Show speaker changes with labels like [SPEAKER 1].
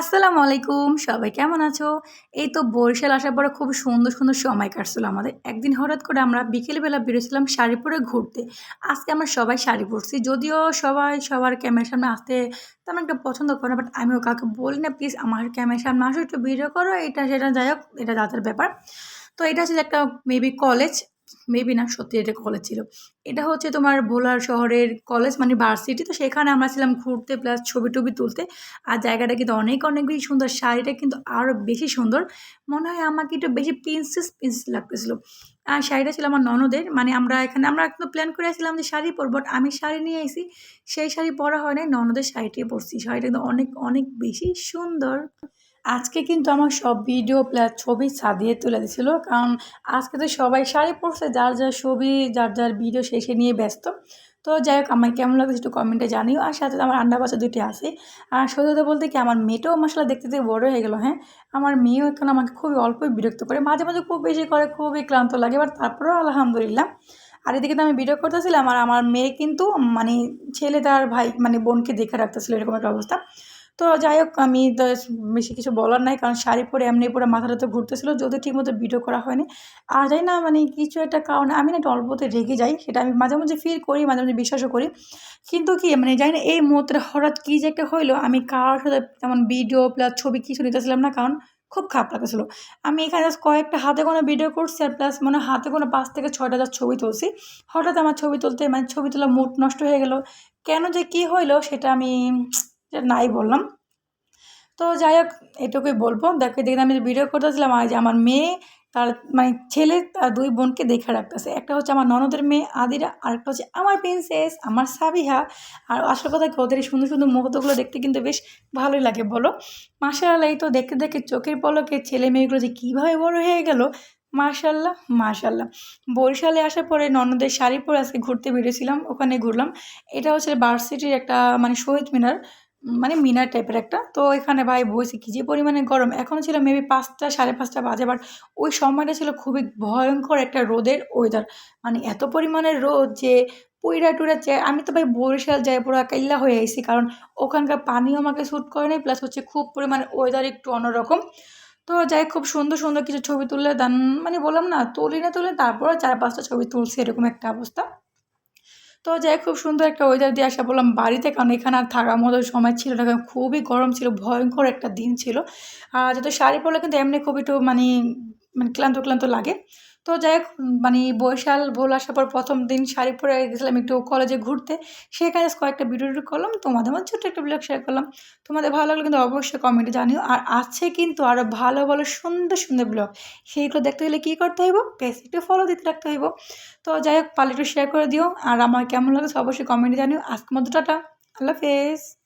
[SPEAKER 1] আসসালামু আলাইকুম, সবাই কেমন আছো? এই তো বরিশাল আসার পরে খুব সুন্দর সুন্দর সময় কাটছিল আমাদের। একদিন হঠাৎ করে আমরা বিকেলবেলা বেরোছিলাম শাড়ি পরে ঘুরতে। আজকে আমরা সবাই শাড়ি পরছি। যদিও সবাই সবার ক্যামেরার সামনে আসতে তেমন একটা পছন্দ করে না বাট আমিও কাউকে বলি না প্লিজ আমার ক্যামেরার সামনে আসো, একটু ভিডিও করো, এটা সেটা যাই হোক, এটা যাদের ব্যাপার। তো এটা হচ্ছে একটা মেবি কলেজ মেবি না, সত্যি এটা কলেজ ছিল। এটা হচ্ছে তোমার ভোলার শহরের কলেজ মানে ভার্সিটি তো সেখানে আমরা ছিলাম ঘুরতে প্লাস ছবি টবি তুলতে। আর জায়গাটা কিন্তু অনেক অনেক বেশি সুন্দর, শাড়িটা কিন্তু আরও বেশি সুন্দর। মনে হয় আমাকে একটু বেশি প্রিন্সেস প্রিন্সেস লাগতেছিলো। আর শাড়িটা ছিল আমার ননদের মানে আমরা এখানে, আমরা একদম প্ল্যান করে আসছিলাম যে শাড়ি পরবো বাট আমি শাড়ি নিয়ে এসেছি সেই শাড়ি পরা হয় নাই, ননদের শাড়িটিয়ে পরছি। শাড়িটা কিন্তু অনেক অনেক বেশি সুন্দর। আজকে কিন্তু আমার সব ভিডিও প্লাস ছবি সাদিয়ে তুলে দিছিল। কারণ আজকে তো সবাই শাড়ি পরছে, যার যার ছবি, যার যার ভিডিও শেষে নিয়ে ব্যস্ত। তো যাই হোক, আমার কেমন লাগছে একটু কমেন্টে জানিও। আর সাথে আমার আন্ডা বাচ্চা দুটি আছে। আর সত্যি বলতে কি, আমার মেয়েটাও মশলা দেখতে দেখতে বড় হয়ে গেলো হ্যাঁ? আমার মেয়েও এখন আমাকে খুবই অল্পই বিরক্ত করে, মাঝে মাঝে খুব বেশি করে, খুবই ক্লান্ত লাগে বাট তারপরেও আলহামদুলিল্লাহ। আর এদিকে তো আমি ভিডিও করতেছিলাম, আর আমার মেয়ে কিন্তু মানে ছেলে তার ভাই মানে বোনকে দেখে রাখতেছিল, এরকম একটা অবস্থা। তো যাই হোক, আমি বেশি কিছু বলার নাই, কারণ শাড়ি পরে এমনি পরে মাথাটা তো ঘুরতেছিল যদি ঠিকমতো ভিডিও করা হয়নি। আর যাই না মানে কিছু একটা কারণে আমি না একটু অল্পতে রেগে যাই, সেটা আমি মাঝে মাঝে ফিল করি, মাঝে মাঝে বিশ্বাসও করি। কিন্তু কি মানে জানি না, এই মুহূর্তে হঠাৎ কী যে একটা হইল, আমি কার সাথে তেমন ভিডিও প্লাস ছবি কিছু নিতেছিলাম না, কারণ খুব খারাপ লাগতেছিল। আমি এখানে জাস্ট কয়েকটা হাতে কোনো ভিডিও করছি, আর প্লাস মানে হাতে কোনো পাঁচ থেকে ছয়টা জাস্ট ছবি তুলছি। হঠাৎ আমার ছবি তুলতে মানে ছবি তোলা মুড নষ্ট হয়ে গেল। কেন যে কী হইল, সেটা আমি নাই বললাম। তো যাই হোক, এটুকুই বলব। দেখে দেখে আমি ভিডিও করতেছিলাম আর যে আমার মেয়ে, তার মানে ছেলে তার দুই বোনকে দেখে রাখতেছে। একটা হচ্ছে আমার ননদের মেয়ে, আদিরা আরেকটা হচ্ছে আমার প্রিন্সেস আমার সাবিহা। আর আসল কথা কি, ওদের সুন্দর সুন্দর মুহূর্তগুলো দেখতে কিন্তু বেশ ভালোই লাগে, বলো? মাসাল্লাহ এই তো দেখতে দেখে চোখের পলকে ছেলে মেয়েগুলো যে কীভাবে বড় হয়ে গেল। মাশাল্লাহ মাশাল্লাহ বরিশালে আসার পরে ননদের শাড়ি পরে আজকে ঘুরতে বেরিয়েছিলাম, ওখানে ঘুরলাম। এটা হচ্ছে ভার্সিটির একটা মানে শহীদ মিনার। মানে মিনার টাইপের একটা। তো এখানে ভাই বসে কী যে পরিমাণে গরম। এখনও ছিল মেবি পাঁচটা, সাড়ে পাঁচটা বাজে বাট ওই সময়টা ছিল খুবই ভয়ঙ্কর একটা রোদের ওয়েদার মানে এত পরিমাণের রোদ যে পুইরা টুইরা চেয়ে আমি তো ভাই বরিশাল যাই, পুরো কাইল্লা হয়ে আইসি কারণ ওখানকার পানিও আমাকে শ্যুট করে নাই প্লাস হচ্ছে খুব পরিমাণে ওয়েদার একটু অন্যরকম। তো যাই খুব সুন্দর সুন্দর কিছু ছবি তুললে দান মানে বললাম না, তুলি না তুলে তারপর চার পাঁচটা ছবি তুলছি, এরকম একটা অবস্থা। তো যাই খুব সুন্দর একটা ওয়েদার দিয়ে আসা বললাম বাড়িতে, কারণ এখানে আর থাকার মতো সময় ছিল না, কারণ খুবই গরম ছিল, ভয়ঙ্কর একটা দিন ছিল। আর যেহেতু শাড়ি পরলে কিন্তু এমনি খুব একটু মানে মানে ক্লান্ত ক্লান্ত লাগে। তো যাই হোক মানে বৈশাল ভোল আসার পর প্রথম দিন শাড়ি পরে গেছিলাম একটু কলেজে ঘুরতে। সেখানে কয়েকটা ভিডিও টিডিও করলাম, তোমাদের মধ্যে ছোট্ট একটা ব্লগ শেয়ার করলাম। তোমাদের ভালো লাগল কিন্তু অবশ্যই কমেন্টে জানিও। আর আছে কিন্তু আরও ভালো ভালো, সুন্দর সুন্দর ব্লগ সেইগুলো দেখতে হলে কী করতে হইব? পেজ একটু ফলো দিতে রাখতে হইব। তো যাই হোক পালে একটু শেয়ার করে দিও। আর আমার কেমন লাগে অবশ্যই কমেন্টে জানিও। আজকের মধ্যে টাটা। আল্লাহ হাফেজ।